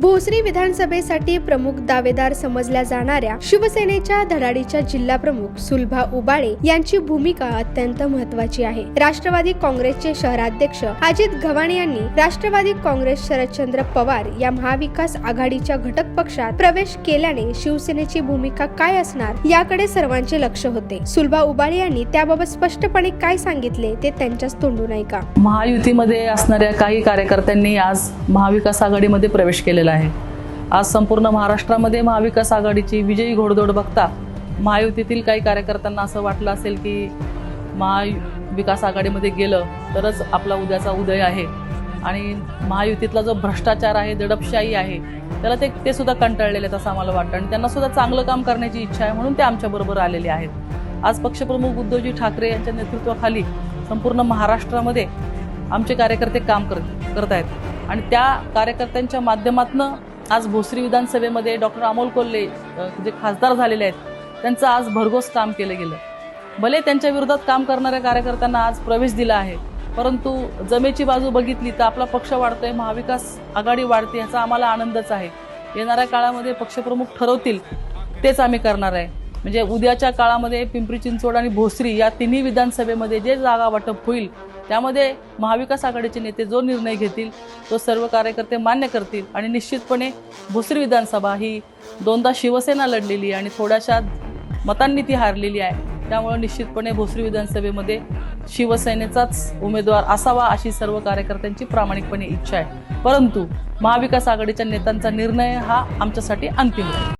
भोसरी विधानसभेसाठी प्रमुख दावेदार समजल्या जाणाऱ्या शिवसेनेच्या धडाडीच्या जिल्हा प्रमुख सुलभा उबाळे यांची भूमिका अत्यंत महत्वाची आहे. राष्ट्रवादी काँग्रेसचे शहराध्यक्ष अजित गव्हाणे यांनी राष्ट्रवादी काँग्रेस शरदचंद्र पवार या महाविकास आघाडीच्या घटक पक्षात प्रवेश केल्याने शिवसेनेची भूमिका काय असणार याकडे सर्वांचे लक्ष होते. सुलभा उबाळे यांनी त्याबाबत स्पष्टपणे काय सांगितले ते त्यांच्याच तोंडून ऐका. महायुतीमध्ये असणाऱ्या काही कार्यकर्त्यांनी आज महाविकास आघाडीमध्ये प्रवेश केलेला आहे. आज संपूर्ण महाराष्ट्रामध्ये महाविकास आघाडीची विजयी घोडदौड बघता महायुतीतील काही कार्यकर्त्यांना असं वाटलं असेल की महाविकास आघाडीमध्ये गेलं तरच आपला उद्याचा उदय आहे. आणि महायुतीतला जो भ्रष्टाचार आहे दडपशाही आहे त्याला ते ते सुद्धा कंटाळलेले आहेत असं आम्हाला वाटतं. आणि त्यांना सुद्धा चांगलं काम करण्याची इच्छा आहे म्हणून ते आमच्याबरोबर आलेले आहेत. आज पक्षप्रमुख उद्धवजी ठाकरे यांच्या नेतृत्वाखाली संपूर्ण महाराष्ट्रामध्ये आमचे कार्यकर्ते काम कर करत आहेत आणि त्या कार्यकर्त्यांच्या माध्यमातून आज भोसरी विधानसभेमध्ये डॉक्टर अमोल कोल्हे जे खासदार झालेले आहेत त्यांचं आज भरघोस काम केलं गेलं. भले त्यांच्या विरोधात काम करणाऱ्या कार्यकर्त्यांना आज प्रवेश दिला आहे परंतु जमेची बाजू बघितली तर आपला पक्ष वाढतोय महाविकास आघाडी वाढते ह्याचा आम्हाला आनंदच आहे. येणाऱ्या काळामध्ये पक्षप्रमुख ठरवतील तेच आम्ही करणार आहे. म्हणजे उद्याच्या काळामध्ये पिंपरी चिंचवड आणि भोसरी या तिन्ही विधानसभेमध्ये जे जागा वाटप होईल त्यामध्ये महाविकास आघाडीचे नेते जो निर्णय घेतील तो सर्व कार्यकर्ते मान्य करतील आणि निश्चितपणे भोसरी विधानसभा ही दोनदा शिवसेना लढलेली आणि थोड्याशा मतांनी ती हारलेली आहे. त्यामुळे निश्चितपणे भोसरी विधानसभेमध्ये शिवसेनेचाच उमेदवार असावा अशी सर्व कार्यकर्त्यांची प्रामाणिकपणे इच्छा आहे. परंतु महाविकास आघाडीच्या नेत्यांचा निर्णय हा आमच्यासाठी अंतिम आहे